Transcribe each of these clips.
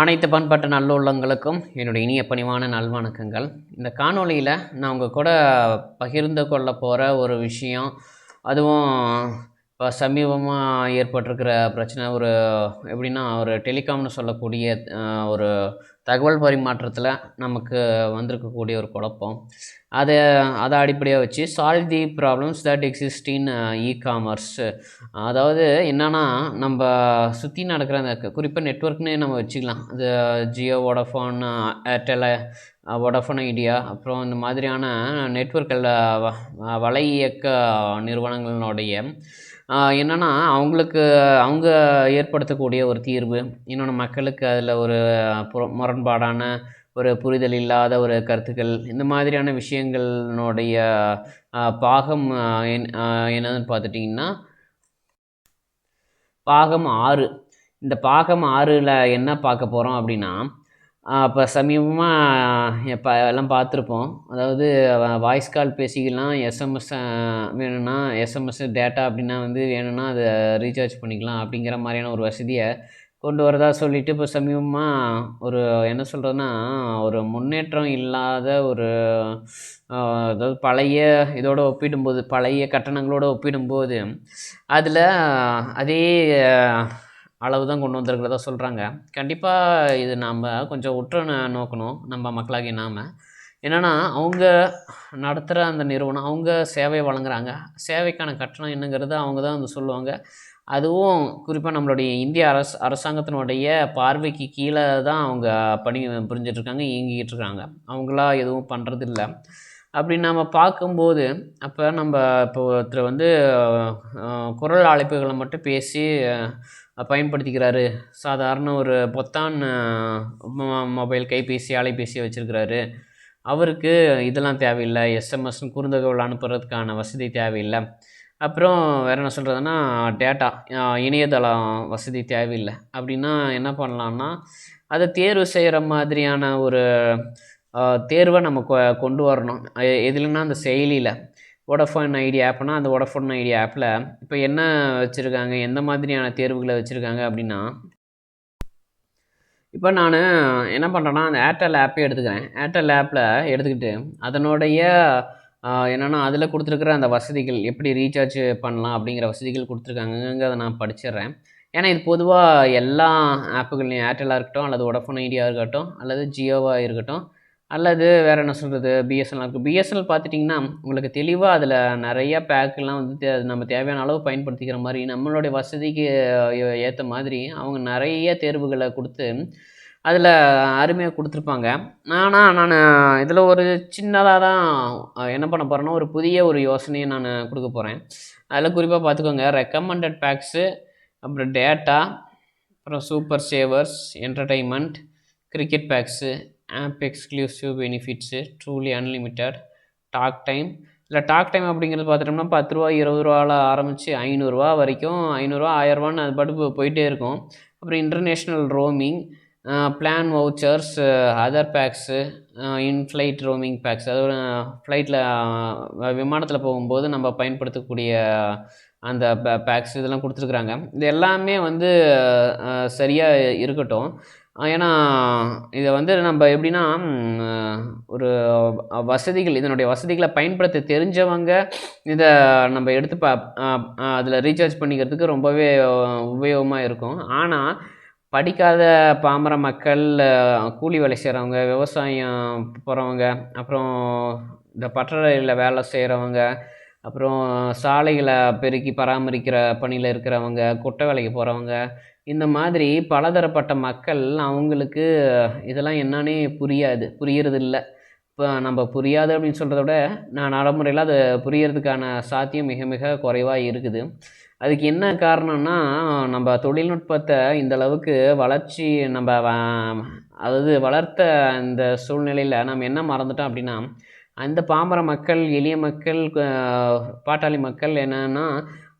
அனைத்து பண்பட்ட நல்லுள்ளங்களுக்கும் என்னுடைய இனிய பணிவான நல்வணக்கங்கள். இந்த காணொளியில் நான் உங்கள் கூட பகிர்ந்து கொள்ள போகிற ஒரு விஷயம் அதுவும் இப்போ சமீபமாக ஏற்பட்டிருக்கிற பிரச்சனை ஒரு எப்படின்னா ஒரு டெலிகாம்னு சொல்லக்கூடிய ஒரு தகவல் பரிமாற்றத்தில் நமக்கு வந்திருக்கக்கூடிய ஒரு குழப்பம். அதை அதை அடிப்படையாக வச்சு solve the problems that exist in e commerce அதாவது என்னென்னா நம்ம சுற்றி நடக்கிற அந்த குறிப்பாக நெட்ஒர்க்னே நம்ம வச்சுக்கலாம். அது Jio Vodafone Airtel Vodafone idea அப்புறம் இந்த மாதிரியான நெட்ஒர்க்கில் வலை இயக்க நிறுவனங்களினுடைய என்னென்னா அவங்களுக்கு அவங்க ஏற்படுத்தக்கூடிய ஒரு தீர்வு இன்னொன்று மக்களுக்கு அதில் ஒரு புற- முரண்பாடான ஒரு புரிதல் இல்லாத ஒரு கருத்துக்கள் இந்த மாதிரியான விஷயங்களினுடைய பாகம் என்- என்னதுன்னு பார்த்துட்டிங்கன்னா பாகம் ஆறு. இந்த பாகம் ஆறில் என்ன பார்க்க போகிறோம் அப்படின்னா அப்போ சமீபமாக இப்போ எல்லாம் பார்த்துருப்போம் அதாவது வாய்ஸ் கால் பேசிக்கலாம் எஸ்எம்எஸ் வேணும்னா எஸ்எம்எஸ் டேட்டா அப்படின்னா வந்து வேணும்னா அதை ரீசார்ஜ் பண்ணிக்கலாம் அப்படிங்கிற மாதிரியான ஒரு வசதியை கொண்டு வரதா சொல்லிவிட்டு இப்போ சமீபமாக ஒரு என்ன சொல்கிறதுன்னா ஒரு முன்னேற்றம் இல்லாத ஒரு அதாவது பழைய இதோட ஒப்பிடும்போது பழைய கட்டணங்களோடு ஒப்பிடும்போது அதில் அதே அளவு தான் கொண்டு வந்திருக்கிறதா சொல்கிறாங்க கண்டிப்பாக இது நாம் கொஞ்சம் உற்று நோக்கணும் நம்ம மக்களாகி நாம். என்னென்னா அவங்க நடத்துகிற அந்த நிறுவனம் அவங்க சேவை வழங்குறாங்க. சேவைக்கான கட்டணம் என்னங்கிறது அவங்க தான் வந்து சொல்லுவாங்க. அதுவும் குறிப்பாக நம்மளுடைய இந்திய அரசு அரசாங்கத்தினுடைய பார்வைக்கு கீழே தான் அவங்க பணி புரிஞ்சிட்ருக்காங்க இயங்கிக்கிட்டு இருக்காங்க அவங்களா எதுவும் பண்ணுறதில்ல அப்படி நம்ம பார்க்கும்போது அப்போ நம்ம இப்போ ஒருத்தர் வந்து குரல் அழைப்புகளை மட்டும் பேசி பயன்படுத்திக்கிறாரு. சாதாரண ஒரு பொத்தான் மொ- மொபைல் கைபேசி அலைபேசி வச்சுருக்கிறாரு. அவருக்கு இதெல்லாம் தேவையில்லை. எஸ்எம்எஸ்னு குறுந்தகவல் அனுப்புறதுக்கான வசதி தேவையில்லை. அப்புறம் வேறு என்ன சொல்கிறதுன்னா டேட்டா இணையதளம் வசதி தேவையில்லை. அப்படின்னா என்ன பண்ணலான்னா அதை தேர்வு செய்கிற மாதிரியான ஒரு தேர்வை நம்ம கொ- கொண்டு வரணும். எதுலன்னா அந்த செயலியில். வோடஃபோன் ஐடி ஆப்னா அந்த வோடஃபோன் ஐடி ஆப்பில் இப்போ என்ன வச்சுருக்காங்க? எந்த மாதிரியான தேர்வுகளை வச்சுருக்காங்க அப்படின்னா இப்போ நான் என்ன பண்ணுறேன்னா அந்த ஏர்டெல் ஆப்பே எடுத்துக்கிறேன். ஏர்டெல் ஆப்பில் எடுத்துக்கிட்டு அதனுடைய என்னென்னா என்னன்னா அதில் கொடுத்துருக்குற அந்த வசதிகள் எப்படி ரீசார்ஜ் பண்ணலாம் அப்படிங்கிற வசதிகள் கொடுத்துருக்காங்கங்கிறத நான் படிச்சிடுறேன். ஏன்னா இது பொதுவாக எல்லா ஆப்புகள்லையும் ஏர்டெல்லாக இருக்கட்டும் அல்லது வோடஃபோன் ஐடியா இருக்கட்டும் அல்லது ஜியோவாக இருக்கட்டும் அல்லது வேறு என்ன சொல்கிறது பிஎஸ்என்எல் இருக்குது பிஎஸ்என்எல் பார்த்துட்டிங்கன்னா உங்களுக்கு தெளிவாக அதில் நிறைய பேக்கெலாம் வந்து தே- அது நம்ம தேவையான அளவு பயன்படுத்திக்கிற மாதிரி நம்மளுடைய வசதிக்கு ஏற்ற மாதிரி அவங்க நிறைய தேர்வுகளை கொடுத்து அதில் அருமையாக கொடுத்துருப்பாங்க. ஆனால் நான் இதில் ஒரு சின்னதாக தான் என்ன பண்ண போகிறேன்னா ஒரு புதிய ஒரு யோசனையை நான் கொடுக்க போகிறேன் அதில் குறிப்பாக பார்த்துக்கோங்க. ரெக்கமெண்டட் பேக்ஸு அப்புறம் டேட்டா அப்புறம் super savers entertainment cricket packs app exclusive benefits truly unlimited talk time இல்லை டாக் டைம் அப்படிங்கிறது பார்த்துட்டோம்னா பத்து ரூபா இருபது ரூபாவில் ஆரம்பித்து ஐநூறுரூவா வரைக்கும் ஐநூறுரூவா ஆயிரரூவான்னு அது பாட்டு போயிட்டே இருக்கும். அப்புறம் international roaming plan vouchers other packs inflight roaming packs அதோட ஃப்ளைட்டில் விமானத்தில் போகும்போது நம்ம பயன்படுத்தக்கூடிய அந்த பேக்ஸ் இதெல்லாம் கொடுத்துருக்குறாங்க. இது எல்லாமே வந்து சரியாக இருக்கட்டும். ஏன்னா இதை வந்து நம்ம எப்படின்னா ஒரு வசதிகள் இதனுடைய வசதிகளை பயன்படுத்த தெரிஞ்சவங்க இதை நம்ம எடுத்து பா அதில் ரீசார்ஜ் பண்ணிக்கிறதுக்கு ரொம்பவே உபயோகமாக இருக்கும். ஆனால் படிக்காத பாமர மக்கள் கூலி வேலை செய்கிறவங்க விவசாயம் போகிறவங்க அப்புறம் இந்த பட்டறையில் வேலை செய்கிறவங்க அப்புறம் சாலைகளை பெருக்கி பராமரிக்கிற பணியில் இருக்கிறவங்க குட்டை வேலைக்கு போகிறவங்க இந்த மாதிரி பலதரப்பட்ட மக்கள் அவங்களுக்கு இதெல்லாம் என்னன்னே புரியாது புரியறது இல்லை இப்போ நம்ம புரியாது அப்படின்னு சொல்கிறத விட நான் நடைமுறையில் அது புரியறதுக்கான சாத்தியம் மிக மிக குறைவாக இருக்குது. அதுக்கு என்ன காரணம்னா நம்ம தொழில்நுட்பத்தை இந்த அளவுக்கு வளர்ச்சி நம்ம அதாவது வளர்த்த இந்த சூழ்நிலையில் நம்ம என்ன மறந்துட்டோம் அப்படின்னா அந்த பாமர மக்கள் எளிய மக்கள் பாட்டாளி மக்கள் என்னன்னா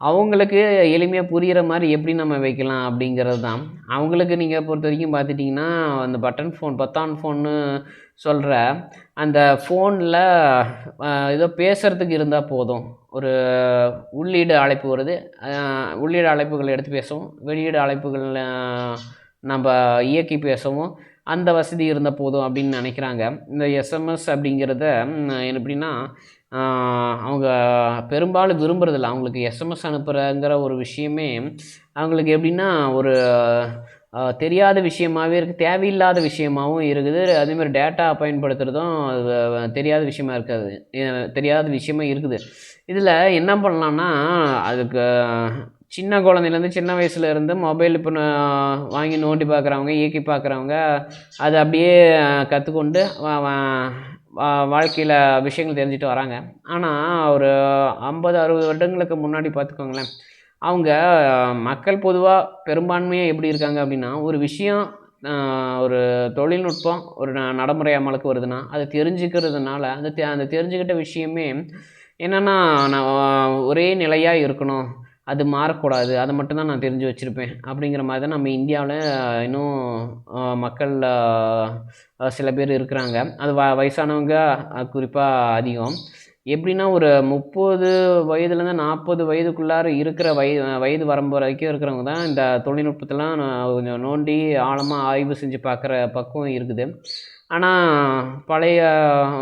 அவங்களுக்கு எளிமையாக புரிகிற மாதிரி எப்படி நம்ம வைக்கலாம் அப்படிங்கிறது தான். அவங்களுக்கு நீங்கள் பொறுத்த வரைக்கும் பார்த்துட்டிங்கன்னா அந்த பட்டன் ஃபோன் பத்தான் ஃபோன்னு சொல்கிற அந்த ஃபோனில் ஏதோ பேசுகிறதுக்கு இருந்தால் போதும். ஒரு உள்ளீடு அழைப்பு வருது. உள்ளீடு அழைப்புகள் எடுத்து பேசவும். வெளியீடு அழைப்புகள் நம்ம இயக்கி பேசவும். அந்த வசதி இருந்த போதும் அப்படின்னு நினைக்கிறாங்க. இந்த எஸ்எம்எஸ் அப்படிங்கிறத எப்படின்னா அவங்க பெரும்பாலும் விரும்புறதில்ல. அவங்களுக்கு எஸ்எம்எஸ் அனுப்புகிறங்கிற ஒரு விஷயமே அவங்களுக்கு எப்படின்னா ஒரு தெரியாத விஷயமாவே இருக்குது தேவையில்லாத விஷயமாவும் இருக்குது. அதேமாதிரி டேட்டா பயன்படுத்துகிறதும் அது தெரியாத விஷயமா இருக்காது. தெரியாத விஷயமா இருக்குது. இதில் என்ன பண்ணலான்னா அதுக்கு சின்ன குழந்தையிலேருந்து சின்ன வயசுல இருந்து மொபைல் இப்போ வாங்கி நோண்டி பார்க்குறவங்க இயக்கி பார்க்குறவங்க அதை அப்படியே கற்றுக்கொண்டு வாழ்க்கையில் விஷயங்கள் தெரிஞ்சுட்டு வராங்க. ஆனால் ஒரு ஐம்பது அறுபது வருடங்களுக்கு முன்னாடி பார்த்துக்கோங்களேன் அவங்க மக்கள் பொதுவாக பெரும்பான்மையாக எப்படி இருக்காங்க அப்படின்னா ஒரு விஷயம் ஒரு தொழில்நுட்பம் ஒரு ந நடைமுறை அமலுக்கு வருதுன்னா அதை தெரிஞ்சுக்கிறதுனால அந்த தெ அந்த தெரிஞ்சுக்கிட்ட விஷயமே என்னென்னா நான் ஒரே நிலையாக இருக்கணும். அது மாறக்கூடாது. அதை மட்டும்தான் நான் தெரிஞ்சு வச்சுருப்பேன். அப்படிங்கிற மாதிரி தான் நம்ம இந்தியாவில் இன்னும் மக்கள் சில பேர் இருக்கிறாங்க. அது வ வயசானவங்க குறிப்பாக அதிகம். எப்படின்னா ஒரு முப்பது வயதுலேருந்து நாற்பது வயதுக்குள்ளார இருக்கிற வயது வயது வரம்பு வரைக்கும் இருக்கிறவங்க தான் இந்த தொழில்நுட்பத்தெல்லாம் நான் கொஞ்சம் நோண்டி ஆழமாக ஆய்வு செஞ்சு பார்க்குற பக்குவம் இருக்குது. ஆனால் பழைய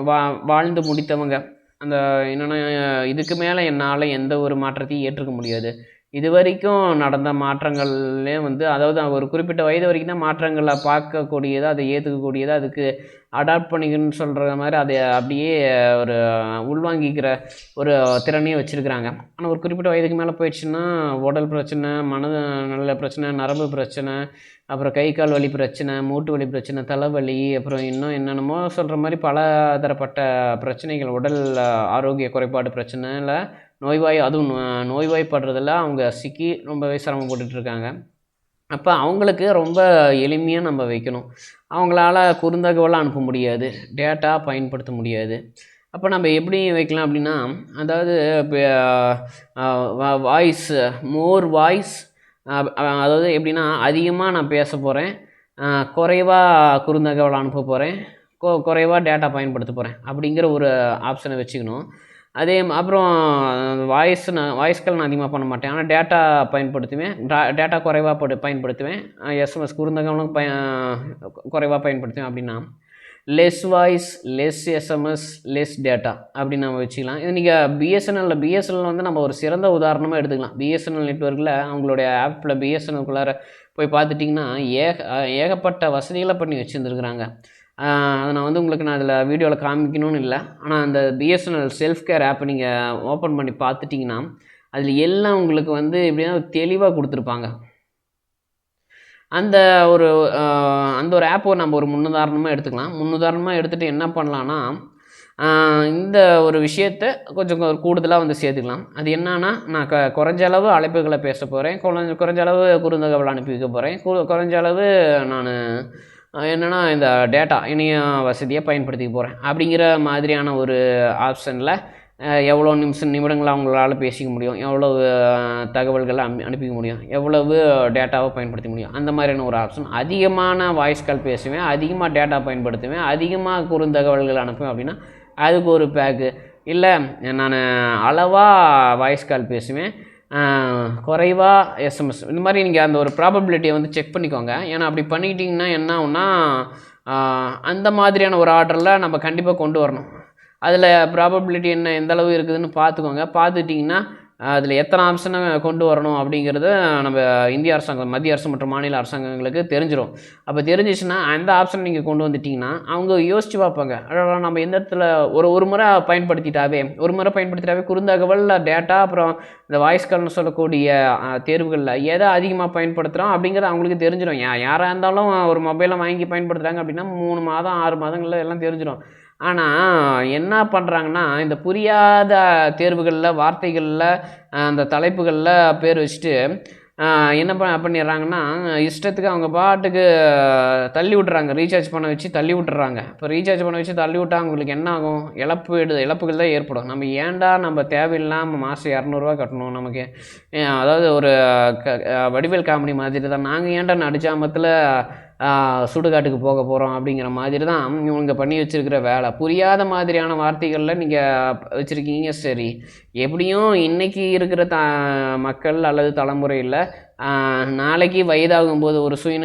வா வாழ்ந்து முடித்தவங்க அந்த என்னென்னா இதுக்கு மேலே என்னால் எந்த ஒரு மாற்றத்தையும் ஏற்றுக்க முடியாது. இது வரைக்கும் நடந்த மாற்றங்கள்லேயும் வந்து அதாவது ஒரு குறிப்பிட்ட வயது வரைக்கும் தான் மாற்றங்களை பார்க்கக்கூடியது அதை ஏற்றுக்கக்கூடியது அதுக்கு அடாப்ட் பண்ணிக்கணும்னு சொல்கிற மாதிரி அதை அப்படியே ஒரு உள்வாங்கிக்கிற ஒரு திறனையும் வச்சுருக்கிறாங்க. ஆனால் ஒரு குறிப்பிட்ட வயதுக்கு மேலே போயிடுச்சுன்னா உடல் பிரச்சனை மன நல்ல பிரச்சனை நரம்பு பிரச்சனை அப்புறம் கை கால் வலி பிரச்சனை மூட்டு வலி பிரச்சனை தலைவலி அப்புறம் இன்னும் என்னென்னமோ சொல்கிற மாதிரி பல தரப்பட்ட பிரச்சனைகள் உடல் ஆரோக்கிய குறைபாடு பிரச்சனையில் நோய்வாய் அதுவும் நோ- அவங்க சிக்கி ரொம்பவே சிரமப்பட்டுட்டு இருக்காங்க அப்போ அவங்களுக்கு ரொம்ப எளிமையாக நம்ம வைக்கணும். அவங்களால குறுந்தகவலாக அனுப்ப முடியாது. டேட்டா பயன்படுத்த முடியாது. அப்போ நம்ம எப்படி வைக்கலாம் அப்படின்னா அதாவது வாய்ஸ் மோர் வாய்ஸ் அதாவது எப்படின்னா அதிகமாக நான் பேச போகிறேன் குறைவாக குறுந்தகவல் அனுப்ப போகிறேன் கொ குறைவாக டேட்டா பயன்படுத்த போகிறேன் அப்படிங்கிற ஒரு ஆப்ஷனை வச்சுக்கணும். அதே அப்புறம் வாய்ஸ் நான் வாய்ஸ்கள் நான் அதிகமாக பண்ண மாட்டேன். ஆனால் டேட்டா பயன்படுத்துவேன். டேட்டா குறைவாக படு பயன்படுத்துவேன். எஸ்எம்எஸ் குறுந்தகவலும் பய குறைவாக பயன்படுத்துவேன் அப்படின்னா less voice less SMS less data அப்படின்னு நம்ம வச்சுக்கலாம். இது நீங்கள் பிஎஸ்என்எல்ல பிஎஸ்என்எல் வந்து நம்ம ஒரு சிறந்த உதாரணமாக எடுத்துக்கலாம். பிஎஸ்என்எல் நெட்ஒர்க்கில் அவங்களுடைய ஆப்பில் பிஎஸ்என்எல்குள்ளார போய் பார்த்துட்டிங்கன்னா ஏக ஏகப்பட்ட வசதிகளை பண்ணி வச்சுருந்துருக்குறாங்க. அதை நான் வந்து உங்களுக்கு நான் அதில் வீடியோவில் காமிக்கணும்னு இல்லை. ஆனால் அந்த பிஎஸ்என்எல் செல்ஃப் கேர் ஆப்பை நீங்கள் ஓப்பன் பண்ணி பார்த்துட்டிங்கன்னா அதில் எல்லாம் உங்களுக்கு வந்து எப்படின்னா தெளிவாக கொடுத்துருப்பாங்க. அந்த ஒரு அந்த ஒரு ஆப்பை நம்ம ஒரு முன்னுதாரணமாக எடுத்துக்கலாம். முன்னுதாரணமாக எடுத்துகிட்டு என்ன பண்ணலான்னா இந்த ஒரு விஷயத்தை கொஞ்சம் கூடுதலாக வந்து சேர்த்துக்கலாம். அது என்னன்னா நான் க குறைஞ்ச அளவு அழைப்புகளை பேச போகிறேன் குறைஞ்ச குறைஞ்ச அளவு குறுந்தகவல் அனுப்பி வைக்க போகிறேன் கு குறைஞ்ச அளவு நான் என்னென்னா இந்த டேட்டா இணைய வசதியை பயன்படுத்திக்க போகிறேன் அப்படிங்கிற மாதிரியான ஒரு ஆப்ஷனில் எவ்வளோ நிமிஷம் நிமிடங்கள் அவங்களால பேசிக்க முடியும் எவ்வளவு தகவல்களை அனு அனுப்பிக்க முடியும் எவ்வளவு டேட்டாவை பயன்படுத்த முடியும் அந்த மாதிரியான ஒரு ஆப்ஷன் அதிகமான வாய்ஸ் கால் பேசுவேன் அதிகமாக டேட்டா பயன்படுத்துவேன் அதிகமாக குறுந்தகவல்கள் அனுப்புவேன் அப்படின்னா அதுக்கு ஒரு பேக்கு இல்லை நான் அளவாக வாய்ஸ் கால் பேசுவேன் குறைவாக எஸ்எம்எஸ் இந்த மாதிரி நீங்கள் அந்த ஒரு ப்ராபபிலிட்டியை வந்து செக் பண்ணிக்கோங்க. ஏன்னா அப்படி பண்ணிக்கிட்டிங்கன்னா என்ன ஆகும்னா அந்த மாதிரியான ஒரு ஆர்டரில் நம்ம கண்டிப்பாக கொண்டு வரணும். அதில் ப்ராபபிலிட்டி என்ன எந்த அளவு இருக்குதுன்னு பார்த்துக்கோங்க. பார்த்துட்டிங்கன்னா அதில் எத்தனை ஆப்ஷனை கொண்டு வரணும் அப்படிங்கிறது நம்ம இந்திய அரசாங்கம் மத்திய அரசு மற்றும் மாநில அரசாங்கங்களுக்கு தெரிஞ்சிடும் அப்போ தெரிஞ்சிச்சுன்னா அந்த ஆப்ஷன் நீங்கள் கொண்டு வந்துட்டிங்கன்னா அவங்க யோசிச்சு பார்ப்பாங்க. அடடா நம்ம எந்த இடத்துல ஒரு ஒரு முறை பயன்படுத்திட்டாவே ஒரு முறை பயன்படுத்திட்டாவே குறுந்தகவல் டேட்டா அப்புறம் இந்த வாய்ஸ் கால்னு சொல்லக்கூடிய தேர்வுகளில் எதை அதிகமாக பயன்படுத்துகிறோம் அப்படிங்கிறது அவங்களுக்கு தெரிஞ்சிடும் யாராக இருந்தாலும் ஒரு மொபைலை வாங்கி பயன்படுத்துகிறாங்க அப்படின்னா மூணு மாதம் ஆறு மாதங்களில் எல்லாம் தெரிஞ்சிடும் ஆனால் என்ன பண்ணுறாங்கன்னா இந்த புரியாத தேர்வுகளில் வார்த்தைகளில் அந்த தலைப்புகளில் பேர் வச்சுட்டு என்ன ப பண்ணிடுறாங்கன்னா இஷ்டத்துக்கு அவங்க பாட்டுக்கு தள்ளி விட்றாங்க ரீசார்ஜ் பண்ண வச்சு தள்ளி விட்டுறாங்க. இப்போ ரீசார்ஜ் பண்ண வச்சு தள்ளி விட்டால் அவங்களுக்கு என்ன ஆகும்? இழப்பு இழப்புகள் தான் ஏற்படும். நம்ம ஏன்டா நம்ம தேவையில்லாமல் மாதம் இரநூறுவா கட்டணும் நமக்கு? அதாவது ஒரு க வடிவேல் காமெடி மாதிரி தான். நாங்கள் ஏன்டா நடிச்சாமத்தில் சுடுகாட்டுக்கு போக போகிறோம் அப்படிங்கிற மாதிரி தான் இவங்க பண்ணி வச்சுருக்கிற வேலை. புரியாத மாதிரியான வார்த்தைகளில் நீங்கள் வச்சுருக்கீங்க. சரி எப்படியும் இன்றைக்கி இருக்கிற த மக்கள் அல்லது தலைமுறையில் நாளைக்கு வயதாகும்போது ஒரு சுயந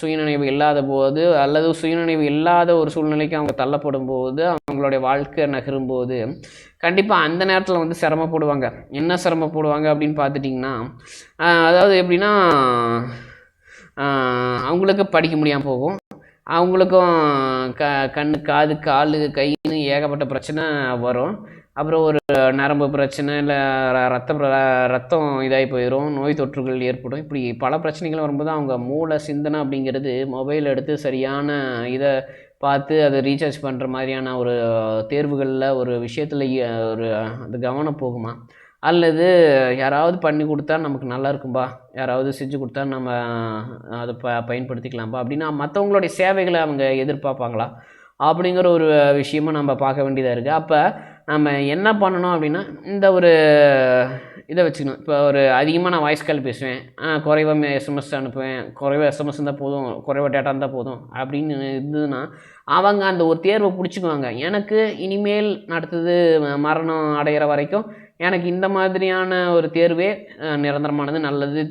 சுயநினைவு இல்லாத போது அல்லது சுயநினைவு இல்லாத ஒரு சூழ்நிலைக்கு அவங்க தள்ளப்படும் போது அவங்களுடைய வாழ்க்கை நகரும் போது கண்டிப்பாக அந்த நேரத்தில் வந்து சிரமப்படுவாங்க. என்ன சிரமப்படுவாங்க அப்படின்னு பார்த்துட்டிங்கன்னா அதாவது எப்படின்னா அவங்களுக்கு படிக்க முடியாமல் போகும். அவங்களுக்கும் க கண் காது கால் கைன்னு ஏகப்பட்ட பிரச்சனை வரும். அப்புறம் ஒரு நரம்பு பிரச்சனை இல்லை ரத்தம் ரத்தம் இதாகி போயிடும் நோய் தொற்றுகள் ஏற்படும். இப்படி பல பிரச்சனைகள் வரும்போது அவங்க மூளை சிந்தனை அப்படிங்கிறது மொபைல் எடுத்து சரியான இதை பார்த்து அதை ரீசார்ஜ் பண்ணுற மாதிரியான ஒரு தேர்வுகளில் ஒரு விஷயத்தில் ஒரு அது கவனம் போகுமா? அல்லது யாராவது பண்ணி கொடுத்தா நமக்கு நல்லா இருக்கும்பா யாராவது செஞ்சு கொடுத்தா நம்ம அதை ப பயன்படுத்திக்கலாம்ப்பா அப்படின்னா மற்றவங்களுடைய சேவைகளை அவங்க எதிர்பார்ப்பாங்களா? அப்படிங்கிற ஒரு விஷயமும் நம்ம பார்க்க வேண்டியதாக இருக்குது அப்போ நம்ம என்ன பண்ணணும் அப்படின்னா இந்த ஒரு இதை வச்சுக்கணும். இப்போ ஒரு அதிகமாக நான் வாய்ஸ் கால் பேசுவேன். குறைவாக எஸ்எம்எஸ் அனுப்புவேன். குறைவாக எஸ்எம்எஸ் இருந்தால் போதும். குறைவாக டேட்டா இருந்தால் போதும். அப்படின்னு இருந்ததுன்னா அவங்க அந்த ஒரு தேர்வை பிடிச்சிக்குவாங்க. எனக்கு இனிமேல் அடுத்தது மரணம் அடைகிற வரைக்கும் எனக்கு இந்த மாதிரியான ஒரு தேர்வே நிரந்தரமானது நல்லது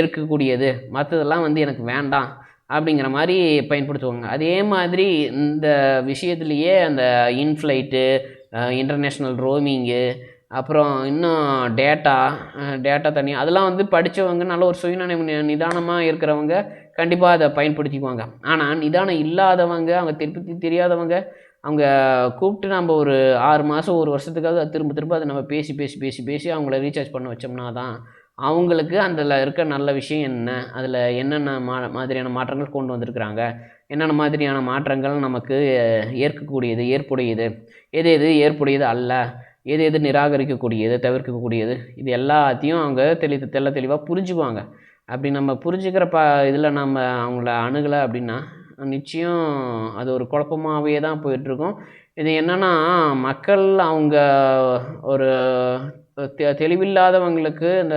ஏற்கக்கூடியது. மற்றதெல்லாம் வந்து எனக்கு வேண்டாம் அப்படிங்கிற மாதிரி பயன்படுத்துவாங்க. அதே மாதிரி இந்த விஷயத்துலையே அந்த இன்ஃப்ளைட்டு இன்டர்நேஷ்னல் ரோமிங்கு அப்புறம் இன்னும் டேட்டா டேட்டா தனி அதெல்லாம் வந்து படித்தவங்க நல்ல ஒரு சுயநினைவு நிதானமாக இருக்கிறவங்க கண்டிப்பாக அதை பயன்படுத்திக்குவாங்க. ஆனால் நிதானம் இல்லாதவங்க அவங்க திருப்பி தெரியாதவங்க அவங்க கூப்பிட்டு நம்ம ஒரு ஆறு மாதம் ஒரு வருஷத்துக்காவது திரும்ப திரும்ப அதை நம்ம பேசி பேசி பேசி பேசி அவங்கள ரீசார்ஜ் பண்ண வச்சோம்னா தான் அவங்களுக்கு அதில் இருக்க நல்ல விஷயம் என்ன? அதில் என்னென்ன மா மாதிரியான மாற்றங்கள் கொண்டு வந்திருக்கிறாங்க? என்னென்ன மாதிரியான மாற்றங்கள் நமக்கு ஏற்கக்கூடியது ஏற்புடையது? எது எது ஏற்புடையது அல்ல? எது எது நிராகரிக்கக்கூடியது தவிர்க்கக்கூடியது? இது எல்லாத்தையும் அவங்க தெளி தெல்ல தெளிவாக புரிஞ்சுக்குவாங்க. அப்படி நம்ம புரிஞ்சுக்கிற ப இதில் நம்ம அவங்கள அணுகலை அப்படின்னா நிச்சயம் அது ஒரு குழப்பமாகவே தான் போயிட்டுருக்கும். இது என்னென்னா மக்கள் அவங்க ஒரு தெ தெளிவில்லாதவங்களுக்கு இந்த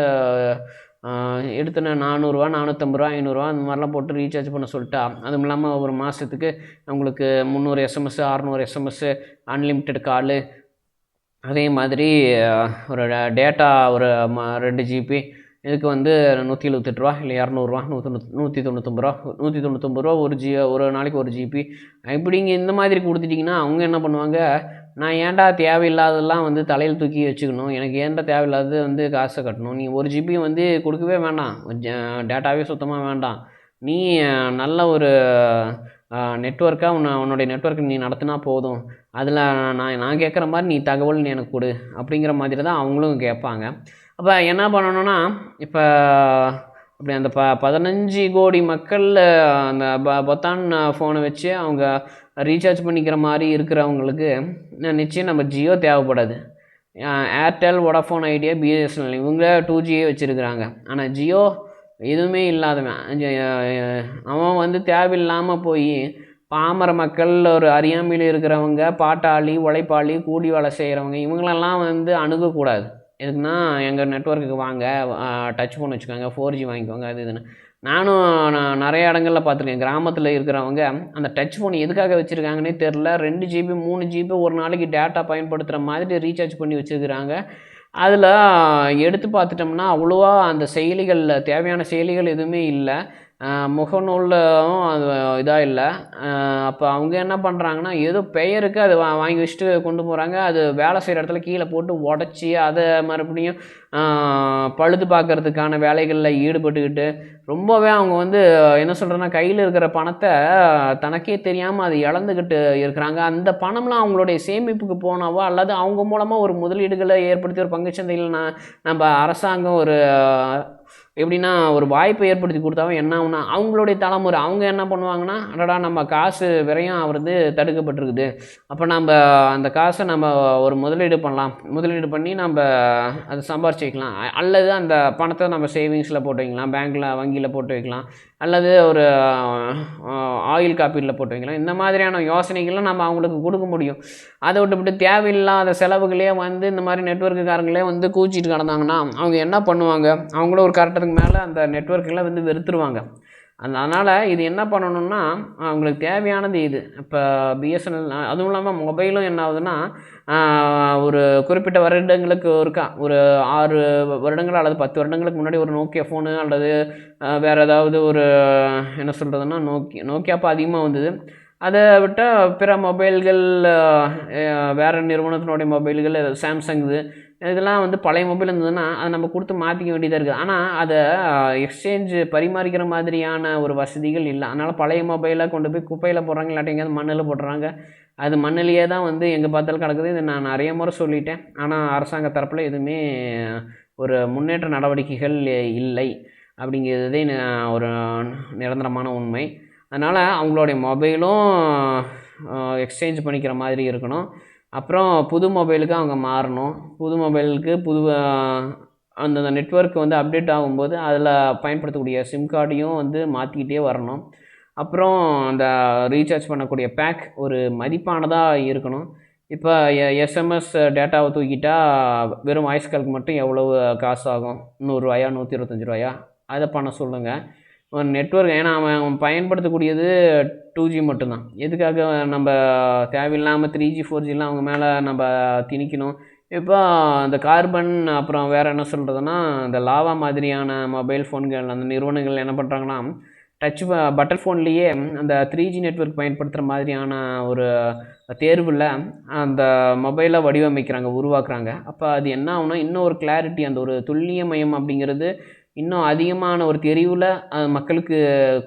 எடுத்தன நானூறுரூவா நானூற்றம்பது ரூபா ஐநூறுரூவா அந்த மாதிரிலாம் போட்டு ரீசார்ஜ் பண்ண சொல்லிட்டா அதுவும் இல்லாமல் ஒரு மாதத்துக்கு உங்களுக்கு முந்நூறு எஸ்எம்எஸ் அறநூறு எஸ்எம்எஸ்ஸு அன்லிமிட்டெட் காலு அதே மாதிரி ஒரு டேட்டா ஒரு ம ரெண்டு ஜிபி இதுக்கு வந்து நூற்றி எழுபத்தெட்டு ரூபா இல்லை இரநூறுவா நூற்றி நூற்றி தொண்ணூத்தொம்பது ரூபா நூற்றி தொண்ணூத்தொம்பது ரூபா ஒரு ஜி ஒரு நாளைக்கு ஒரு ஜிபி இப்படிங்க இந்த மாதிரி கொடுத்துட்டிங்கன்னா அவங்க என்ன பண்ணுவாங்க? நான் ஏன்டா தேவையில்லாததெல்லாம் வந்து தலையில் தூக்கி வச்சுக்கணும். எனக்கு ஏன்டா தேவையில்லாதது வந்து காசை கட்டணும். நீ ஒரு ஜிபி வந்து கொடுக்கவே வேண்டாம். டேட்டாவே சுத்தமாக வேண்டாம். நீ நல்ல ஒரு நெட்ஒர்க்காக உன்னை உன்னுடைய நெட்ஒர்க் நீ நடத்தினா போதும். அதில் நான் நான் கேட்குற மாதிரி நீ தகவல் நீ எனக்கு கொடு அப்படிங்கிற மாதிரி தான் அவங்களும் கேட்பாங்க அப்போ என்ன பண்ணணும்னா இப்போ அப்படி அந்த ப பதினஞ்சு கோடி மக்கள் அந்த ப பொத்தான் ஃபோனை வச்சு அவங்க ரீசார்ஜ் பண்ணிக்கிற மாதிரி இருக்கிறவங்களுக்கு நிச்சயம் நம்ம ஜியோ தேவைப்படாது. ஏர்டெல் வோடஃபோன் ஐடியா பிஎஸ்என்எல் இவங்க டூ ஜியே வச்சுருக்குறாங்க. ஆனால் ஜியோ எதுவுமே இல்லாதவன். அவன் வந்து தேவையில்லாமல் போய் பாமர மக்கள் ஒரு அறியாமையில் இருக்கிறவங்க பாட்டாளி உழைப்பாளி கூலி வேலை செய்கிறவங்க இவங்களெல்லாம் வந்து அணுகக்கூடாது. எதுக்குன்னா எங்கள் நெட்ஒர்க்குக்கு வாங்க டச் ஃபோன் வச்சுக்கோங்க ஃபோர் ஜி வாங்கிக்கோங்க அது இதுன்னு. நானும் நான் நிறைய இடங்களில் பார்த்துருக்கேன். கிராமத்தில் இருக்கிறவங்க அந்த டச் ஃபோன் எதுக்காக வச்சுருக்காங்கன்னே தெரில ரெண்டு ஜிபி மூணு ஜிபி ஒரு நாளைக்கு டேட்டா பயன்படுத்துகிற மாதிரி ரீசார்ஜ் பண்ணி வச்சுருக்கிறாங்க. அதில் எடுத்து பார்த்துட்டோம்னா அவ்வளோவா அந்த செயலிகளில் தேவையான செயலிகள் எதுவுமே இல்லை. முகநூலும் அது இதாக இல்லை அப்போ அவங்க என்ன பண்ணுறாங்கன்னா ஏதோ பெயருக்கு அது வா வாங்கி வச்சுட்டு கொண்டு போகிறாங்க அது வேலை செய்கிற இடத்துல கீழே போட்டு உடச்சி அதை மறுபடியும் பழுது பார்க்கறதுக்கான வேலைகளில் ஈடுபட்டுக்கிட்டு ரொம்பவே அவங்க வந்து என்ன சொல்கிறேன்னா கையில் இருக்கிற பணத்தை தனக்கே தெரியாமல் அது இழந்துக்கிட்டு இருக்கிறாங்க. அந்த பணம்லாம் அவங்களுடைய சேமிப்புக்கு போனாவோ அல்லது அவங்க மூலமாக ஒரு முதலீடுகளை ஏற்படுத்தி ஒரு பங்குச்சந்தையில் நான் நம்ம அரசாங்கம் ஒரு எப்படின்னா ஒரு வாய்ப்பை ஏற்படுத்தி கொடுத்தாவும் என்ன ஆகுனா அவங்களுடைய தலைமுறை அவங்க என்ன பண்ணுவாங்கன்னா அடடா நம்ம காசு விரையும் ஆகிறது தடுக்கப்பட்டிருக்குது. அப்போ நம்ம அந்த காசை நம்ம ஒரு முதலீடு பண்ணலாம். முதலீடு பண்ணி நம்ம அதை சம்பாரிச்சு வைக்கலாம். அல்லது அந்த பணத்தை நம்ம சேவிங்ஸில் போட்டு வைக்கலாம். பேங்க்கில் வங்கியில் போட்டு வைக்கலாம். அல்லது ஒரு ஆயில் காப்பீட்டில் போட்டு வைக்கலாம் இந்த மாதிரியான யோசனைகள்லாம் நம்ம அவங்களுக்கு கொடுக்க முடியும். அதை விட்டுவிட்டு தேவையில்லாத செலவுகளே வந்து இந்த மாதிரி நெட்ஒர்க்குக்காரங்களே வந்து கூச்சிட்டு கிடந்தாங்கன்னா அவங்க என்ன பண்ணுவாங்க? அவங்களும் ஒரு கரெக்டத்துக்கு மேலே அந்த நெட்ஒர்க்கெல்லாம் வந்து வெறுத்துருவாங்க. அந்த அதனால் இது என்ன பண்ணணும்னா அவங்களுக்கு தேவையானது இது. இப்போ பிஎஸ்என்எல் அதுவும் இல்லாமல் மொபைலும் என்ன ஆகுதுன்னா ஒரு குறிப்பிட்ட வருடங்களுக்கு ஒருக்கா ஒரு ஆறு வருடங்கள் அல்லது பத்து வருடங்களுக்கு முன்னாடி ஒரு நோக்கியா ஃபோனு அல்லது வேறு ஏதாவது ஒரு என்ன சொல்கிறதுன்னா நோக்கி நோக்கியா அப்போ அதிகமாக வந்தது. அதை விட்டால் பிற மொபைல்கள் வேறு வேற நிறுவனத்தினுடைய மொபைல்கள் சாம்சங் இது இதெல்லாம் வந்து பழைய மொபைல் இருந்ததுன்னா அதை நம்ம கொடுத்து மாற்றிக்க வேண்டியதாக இருக்குது. ஆனால் அதை எக்ஸ்சேஞ்சு பரிமாறிக்கிற மாதிரியான ஒரு வசதிகள் இல்லை. அதனால் பழைய மொபைலை கொண்டு போய் குப்பையில் போடுறாங்க இல்லாட்டி எங்கேயாவது மண்ணில் போடுறாங்க அது மண்ணிலேயே தான் வந்து எங்கே பார்த்தாலும் கிடக்குது. இதை நான் நிறைய முறை சொல்லிட்டேன். ஆனால் அரசாங்க தரப்பில் எதுவுமே ஒரு முன்னேற்ற நடவடிக்கைகள் இல்லை. அப்படிங்கிறதே ஒரு நிரந்தரமான உண்மை. அதனால் அவங்களுடைய மொபைலும் எக்ஸ்சேஞ்ச் பண்ணிக்கிற மாதிரி இருக்கணும். அப்புறம் புது மொபைலுக்கு அவங்க மாறணும். புது மொபைலுக்கு புது அந்தந்த நெட்வொர்க் வந்து அப்டேட் ஆகும்போது அதில் பயன்படுத்தக்கூடிய சிம் கார்டையும் வந்து மாற்றிக்கிட்டே வரணும். அப்புறம் அந்த ரீசார்ஜ் பண்ணக்கூடிய பேக் ஒரு மதிப்பானதாக இருக்கணும். இப்போ எஸ்எம்எஸ் டேட்டாவை தூக்கிட்டா வெறும் வாய்ஸ் கால்க்கு மட்டும் எவ்வளவு காசு ஆகும் நூறுரூவாயா நூற்றி இருபத்தஞ்சி ரூபாயா? அதை பண்ண சொல்லுங்கள் ஒரு நெட்வொர்க் ஏன்னா அவன் பயன்படுத்தக்கூடியது டூ ஜி மட்டும்தான். எதுக்காக நம்ம தேவையில்லாமல் த்ரீ ஜி ஃபோர் ஜிலாம் அவங்க மேலே நம்ம திணிக்கணும்? இப்போ அந்த கார்பன் அப்புறம் வேறு என்ன சொல்கிறதுனா இந்த லாவா மாதிரியான மொபைல் ஃபோன்கள் அந்த நிறுவனங்கள் என்ன பண்ணுறாங்கன்னா டச் பட்டன் ஃபோன்லேயே அந்த த்ரீ ஜி நெட்வொர்க் பயன்படுத்துகிற மாதிரியான ஒரு தேர்வில் அந்த மொபைலை வடிவமைக்கிறாங்க உருவாக்குறாங்க. அப்போ அது என்ன ஆகும்னா இன்னும் ஒரு கிளாரிட்டி அந்த ஒரு துல்லியமயம் அப்படிங்கிறது இன்னும் அதிகமான ஒரு தெரிவில் மக்களுக்கு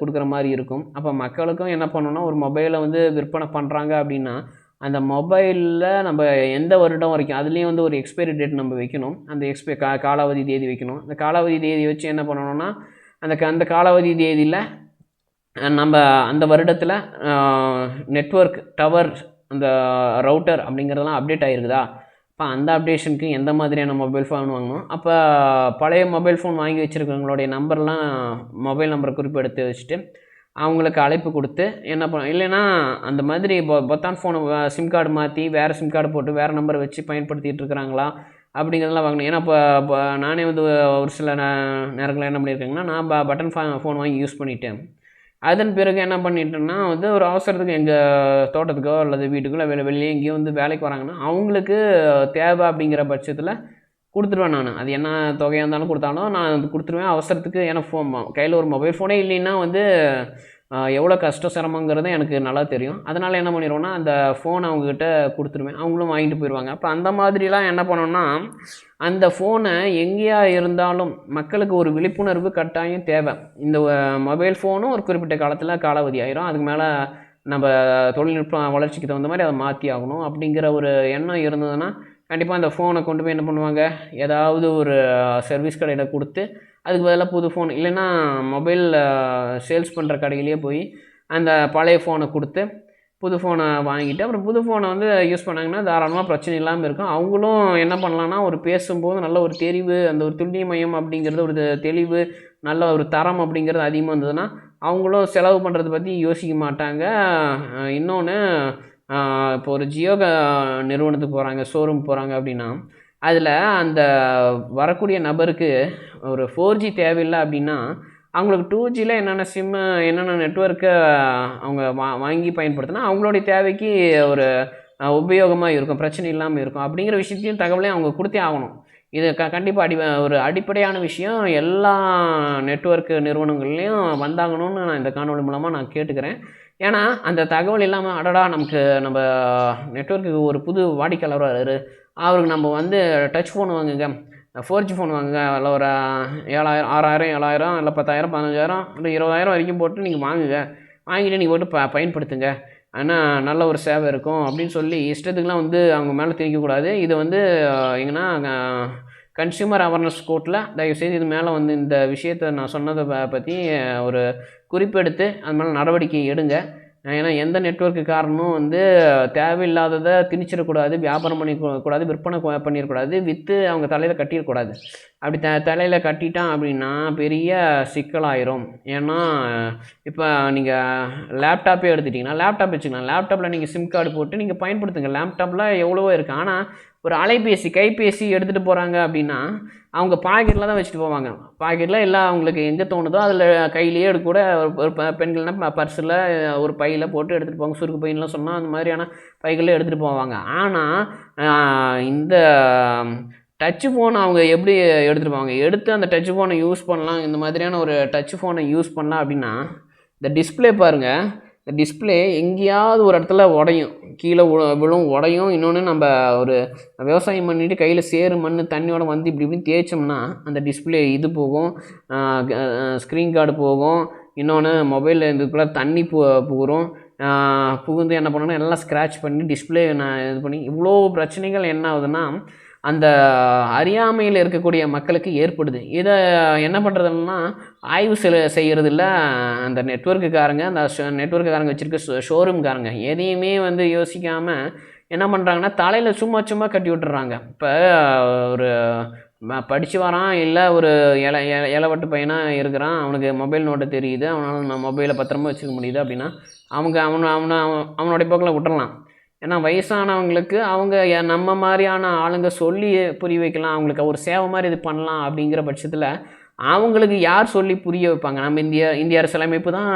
கொடுக்குற மாதிரி இருக்கும். அப்போ மக்களுக்கும் என்ன பண்ணணும்னா ஒரு மொபைலை வந்து விற்பனை பண்ணுறாங்க அப்படின்னா அந்த மொபைலில் நம்ம எந்த வருடம் வரைக்கும் அதுலேயும் வந்து ஒரு எக்ஸ்பைரி டேட் நம்ம வைக்கணும். அந்த எக்ஸ்பை கா காலாவதி தேதி வைக்கணும். அந்த காலாவதி தேதி வச்சு என்ன பண்ணணும்னா அந்த க- அந்த காலாவதி தேதியில் நம்ம அந்த வருடத்தில் நெட்வொர்க் டவர் அந்த ரவுட்டர் அப்படிங்கிறதெல்லாம் அப்டேட் ஆகிருக்குதா இப்போ அந்த அப்டேஷனுக்கு எந்த மாதிரியான மொபைல் ஃபோன் வாங்கணும்? அப்போ பழைய மொபைல் ஃபோன் வாங்கி வச்சுருக்கவங்களுடைய நம்பர்லாம் மொபைல் நம்பரை குறிப்பெடுத்து வச்சுட்டு அவங்களுக்கு அழைப்பு கொடுத்து என்ன பண்ண இல்லைன்னா அந்த மாதிரி பொ பொத்தான் ஃபோனை சிம் கார்டு மாற்றி வேறு சிம் கார்டு போட்டு வேறு நம்பரை வச்சு பயன்படுத்திகிட்டு இருக்கிறாங்களா? அப்படிங்கிறதெல்லாம் வாங்கணும். ஏன்னா இப்போ நானே வந்து ஒரு சில நே- நேரங்களில் என்ன பண்ணியிருக்கேங்கன்னா நான் ப பட்டன் ஃபோன் வாங்கி யூஸ் பண்ணிட்டேன். அதன் பிறகு என்ன பண்ணிட்டேன்னா வந்து ஒரு அவசரத்துக்கு எங்கள் தோட்டத்துக்கோ அல்லது வீட்டுக்கோ இல்லை வெளி வெளியே எங்கேயோ வந்து வேலைக்கு வராங்கன்னா அவங்களுக்கு தேவை அப்படிங்கிற பட்சத்தில் கொடுத்துருவேன் நான். அது என்ன தொகையாக இருந்தாலும் கொடுத்தாலும் நான் கொடுத்துருவேன். அவசரத்துக்கு ஏன்னா ஃபோன் கையில் ஒரு மொபைல் ஃபோனே இல்லைன்னா வந்து எவ்வளோ கஷ்ட சிரமங்கிறது எனக்கு நல்லா தெரியும். அதனால் என்ன பண்ணிடுவோன்னா அந்த ஃபோன் அவங்கக்கிட்ட கொடுத்துருவேன். அவங்களும் வாங்கிட்டு போயிடுவாங்க அப்போ அந்த மாதிரிலாம் என்ன பண்ணோன்னா அந்த ஃபோனை எங்கேயா இருந்தாலும் மக்களுக்கு ஒரு விழிப்புணர்வு கட்டாயம் தேவை. இந்த மொபைல் ஃபோனும் ஒரு குறிப்பிட்ட காலத்தில் காலாவதி ஆயிரும். அதுக்கு மேலே நம்ம தொழில்நுட்ப வளர்ச்சிக்கு தகுந்த மாதிரி அதை மாற்றி ஆகணும் அப்படிங்கிற ஒரு எண்ணம் இருந்ததுன்னா கண்டிப்பாக அந்த ஃபோனை கொண்டு போய் என்ன பண்ணுவாங்க? ஏதாவது ஒரு சர்வீஸ் கடையில் கொடுத்து அதுக்கு பதிலாக புது ஃபோன் இல்லைன்னா மொபைல் சேல்ஸ் பண்ணுற கடையிலேயே போய் அந்த பழைய ஃபோனை கொடுத்து புது ஃபோனை வாங்கிட்டு அப்புறம் புது ஃபோனை வந்து யூஸ் பண்ணாங்கன்னா தாராளமாக பிரச்சனை இல்லாமல் இருக்கும். அவங்களும் என்ன பண்ணலான்னா ஒரு பேசும்போது நல்ல ஒரு தெரிவு அந்த ஒரு துல்லியமயம் அப்படிங்கிறது ஒரு தெளிவு நல்ல ஒரு தரம் அப்படிங்கிறது அதிகமாக இருந்ததுன்னா அவங்களும் செலவு பண்ணுறதை பற்றி யோசிக்க மாட்டாங்க. இன்னொன்று இப்போ ஒரு ஜியோ நிறுவனத்துக்கு போகிறாங்க ஷோரூம் போகிறாங்க அப்படின்னா அதில் அந்த வரக்கூடிய நபருக்கு ஒரு ஃபோர் ஜி தேவையில்லை அப்படின்னா அவங்களுக்கு டூ ஜியில் என்னென்ன சிம்மு என்னென்ன நெட்ஒர்க்கை அவங்க வா வாங்கி பயன்படுத்தினா அவங்களுடைய தேவைக்கு ஒரு உபயோகமாக இருக்கும் பிரச்சனை இல்லாமல் இருக்கும். அப்படிங்கிற விஷயத்தையும் தகவலையும் அவங்க கொடுத்தே ஆகணும். இது க கண்டிப்பாக அடி ஒரு அடிப்படையான விஷயம். எல்லா நெட்ஒர்க்கு நிறுவனங்கள்லேயும் வந்தாங்கணும்னு நான் இந்த காணொலி மூலமாக நான் கேட்டுக்கிறேன். ஏன்னா அந்த தகவல் இல்லாமல் அடடா நமக்கு நம்ம நெட்வொர்க்குக்கு ஒரு புது வாடிக்கையாளர் அவருக்கு நம்ம வந்து டச் ஃபோன் வாங்குங்க. ஃபோர் ஜி ஃபோன் வாங்குங்க. அதில் ஒரு ஏழாயிரம் ஆறாயிரம் ஏழாயிரம் இல்லை பத்தாயிரம் பதினஞ்சாயிரம் இல்லை இருபதாயிரம் வரைக்கும் போட்டு நீங்கள் வாங்குங்க. வாங்கிட்டு நீங்கள் போட்டு ப பயன்படுத்துங்க. ஆனால் நல்ல ஒரு சேவை இருக்கும் அப்படின்னு சொல்லி இஷ்டத்துக்குலாம் வந்து அவங்க மேலே திணிக்கக்கூடாது. இது வந்து எங்கன்னா கன்சியூமர் அவேர்னஸ் கோர்ட்டில் தயவுசெய்து இது மேலே வந்து இந்த விஷயத்தை நான் சொன்னதை பற்றி ஒரு குறிப்பெடுத்து அது மேலே நடவடிக்கை எடுங்க. ஏன்னா எந்த நெட்வொர்க்கு காரணமும் வந்து தேவையில்லாததை திணிச்சிடக்கூடாது வியாபாரம் பண்ணிக்கூடாது விற்பனை பண்ணிடக்கூடாது விற்று அவங்க தலையில் கட்டிடக்கூடாது. அப்படி த தலையில் கட்டிட்டான் அப்படின்னா பெரிய சிக்கலாயிரும். ஏன்னா இப்போ நீங்கள் லேப்டாப்பே எடுத்துட்டிங்கன்னா லேப்டாப் வச்சுக்கலாம். லேப்டாப்பில் நீங்கள் சிம் கார்டு போட்டு நீங்கள் பயன்படுத்துங்க. லேப்டாப்பில் எவ்வளவோ இருக்குது ஆனால் ஒரு அலைபேசி கைபேசி எடுத்துகிட்டு போகிறாங்க அப்படின்னா அவங்க பாக்கெட்டில் தான் வச்சுட்டு போவாங்க. பாக்கெட்டில் எல்லாம் அவங்களுக்கு எங்கே தோணுதோ அதில் கையிலேயே எடுக்க கூட ஒரு பெண்கள்னா பர்ஸில் ஒரு பையில் போட்டு எடுத்துகிட்டு போவாங்க. சுருக்கு பையன்லாம் சொன்னால் அந்த மாதிரியான பைகளில் எடுத்துகிட்டு போவாங்க. ஆனால் இந்த டச்சு ஃபோன் அவங்க எப்படி எடுத்துகிட்டு போவாங்க? எடுத்து அந்த டச் ஃபோனை யூஸ் பண்ணலாம் இந்த மாதிரியான ஒரு டச்சு ஃபோனை யூஸ் பண்ணலாம் அப்படின்னா இந்த டிஸ்ப்ளே பாருங்கள் இந்த டிஸ்ப்ளே எங்கேயாவது ஒரு இடத்துல உடையும். கீழே விழு- விழும் உடையும். இன்னொன்று நம்ம ஒரு விவசாயம் பண்ணிட்டு கையில் சேறு மண் தண்ணியோட வந்து இப்படி இப்படி தேய்ச்சோம்னா அந்த டிஸ்ப்ளே இது போகும். ஸ்க்ரீன் கார்டு போகும். இன்னொன்று மொபைலில் இதுக்குள்ளே தண்ணி பு புகுறும் புகுந்து என்ன பண்ணணும் எல்லாம் ஸ்க்ராட்ச் பண்ணி டிஸ்ப்ளே நான் இது பண்ணி இவ்வளோ பிரச்சனைகள் என்ன ஆகுதுன்னா அந்த அறியாமையில் இருக்கக்கூடிய மக்களுக்கு ஏற்படுது. இதை என்ன பண்ணுறதுன்னா ஆய்வு செ செய்கிறது இல்லை அந்த நெட்ஒர்க்குக்காரங்க அந்த நெட்ஒர்க்குக்காரங்க வச்சுருக்க ஷோரூம்காரங்க எதையுமே வந்து யோசிக்காமல் என்ன பண்ணுறாங்கன்னா தலையில் சும்மா சும்மா கட்டி விட்டுறாங்க. இப்போ ஒரு படித்து வரான் இல்லை ஒரு இல இலவட்டு பையனாக இருக்கிறான் அவனுக்கு மொபைல் நோட்டை தெரியுது அவனால் நான் மொபைலை பத்திரமா வச்சுக்க முடியுது அப்படின்னா அவங்க அவனை அவனை அவன் அவனுடைய போக்கில் விட்டுறலாம். ஏன்னா வயசானவங்களுக்கு அவங்க நம்ம மாதிரியான ஆளுங்க சொல்லி புரிய வைக்கலாம். அவங்களுக்கு ஒரு சேவை மாதிரி இது பண்ணலாம் அப்படிங்கிற பட்சத்தில் அவங்களுக்கு யார் சொல்லி புரிய வைப்பாங்க? நம்ம இந்திய இந்திய அரசியலமைப்பு தான்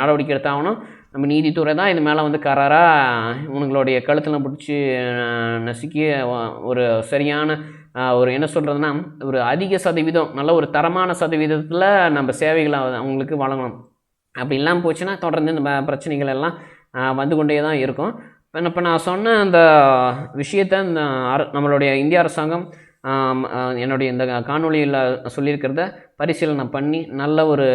நடவடிக்கை எடுத்தாகணும் நம்ம நீதித்துறை தான் இது மேலே வந்து கராராக இவங்களுடைய கழுத்தில் பிடிச்சி நசுக்கி ஒரு சரியான ஒரு என்ன சொல்கிறதுனா ஒரு அதிக சதவீதம் நல்ல ஒரு தரமான சதவீதத்தில் நம்ம சேவைகளை அவங்களுக்கு வழங்கணும். அப்படி இல்லாமல் போச்சுன்னா தொடர்ந்து இந்த பிரச்சனைகள் எல்லாம் வந்து கொண்டே தான் இருக்கும். இப்போ இப்போ நான் சொன்ன அந்த விஷயத்தை இந்த அர- நம்மளுடைய இந்திய அரசாங்கம் என்னுடைய இந்த காணொலியில் சொல்லியிருக்கிறத பரிசீலனை பண்ணி நல்ல ஒரு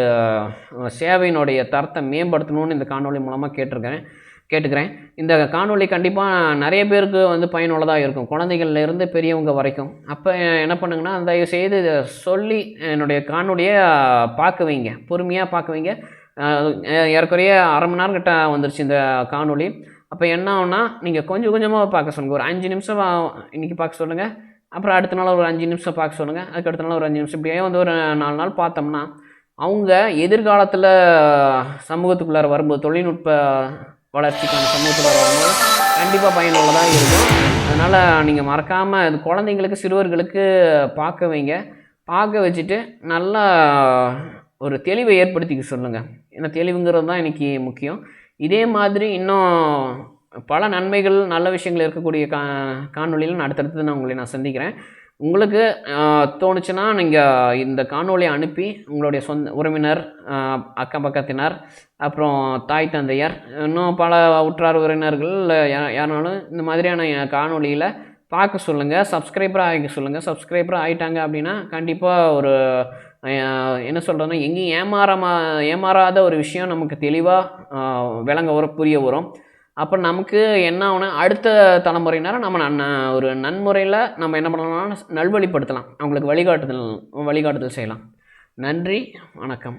சேவையினுடைய தரத்தை மேம்படுத்தணும்னு இந்த காணொலி மூலமாக கேட்டிருக்கிறேன் கேட்டுக்கிறேன். இந்த காணொலி கண்டிப்பாக நிறைய பேருக்கு வந்து பயனுள்ளதாக இருக்கும். குழந்தைகள்லேருந்து பெரியவங்க வரைக்கும். அப்போ என்ன பண்ணுங்கன்னா தயவு செய்து சொல்லி என்னுடைய காணொலியை பார்க்குவீங்க பொறுமையாக பார்க்குவீங்க ஏறக்குறைய அரை மணி நேரம் கிட்ட வந்துருச்சு இந்த காணொளி. அப்போ என்ன ஆகுனா நீங்கள் கொஞ்சம் கொஞ்சமாக பார்க்க சொல்லுங்கள் ஒரு அஞ்சு நிமிஷம் இன்றைக்கி பார்க்க சொல்லுங்கள் அப்புறம் அடுத்த நாள் ஒரு அஞ்சு நிமிஷம் பார்க்க சொல்லுங்கள் அதுக்கு அடுத்த நாள் ஒரு அஞ்சு நிமிஷம். இப்படியே வந்து ஒரு நாலு நாள் பார்த்தோம்னா அவங்க எதிர்காலத்தில் சமூகத்துக்குள்ளார வரும்போது தொழில்நுட்ப வளர்ச்சிக்கான சமூகத்துக்குள்ளார வரும்போது கண்டிப்பாக பயனுள்ளதாக இருக்கும். அதனால் நீங்கள் மறக்காமல் இது குழந்தைங்களுக்கு சிறுவர்களுக்கு பார்க்க வைங்க. பார்க்க வச்சுட்டு நல்லா ஒரு தெளிவை ஏற்படுத்திக்க சொல்லுங்கள் ஏன்னா தெளிவுங்கிறது தான் இன்றைக்கி முக்கியம். இதே மாதிரி இன்னும் பல நன்மைகள் நல்ல விஷயங்கள் இருக்கக்கூடிய கா காணொலியில் நான் அடுத்தடுத்து நான் உங்களை நான் சந்திக்கிறேன். உங்களுக்கு தோணுச்சுன்னா நீங்கள் இந்த காணொலியை அனுப்பி உங்களுடைய சொந்த உறவினர் அக்கம் பக்கத்தினர் அப்புறம் தாய் தந்தையார் இன்னும் பல உற்றார் உறவினர்கள் யா- யாருனாலும் இந்த மாதிரியான காணொளியில் பார்க்க சொல்லுங்கள் சப்ஸ்கிரைபர் ஆகிக்க சொல்லுங்கள் சப்ஸ்கிரைபர் ஆகிட்டாங்க அப்படின்னா கண்டிப்பாக ஒரு என்ன சொல்கிறதுனா எங்கேயும் ஏமாறாம ஏமாறாத ஒரு விஷயம் நமக்கு தெளிவாக விளங்க வர புரிய வரும். அப்போ நமக்கு என்ன ஆகும்னா அடுத்த தலைமுறையினர் நம்ம நன் ஒரு நன்முறையில் நம்ம என்ன பண்ணலாம்னா நல்வழிப்படுத்தலாம். அவங்களுக்கு வழிகாட்டுதல் வழிகாட்டுதல் செய்யலாம். நன்றி வணக்கம்.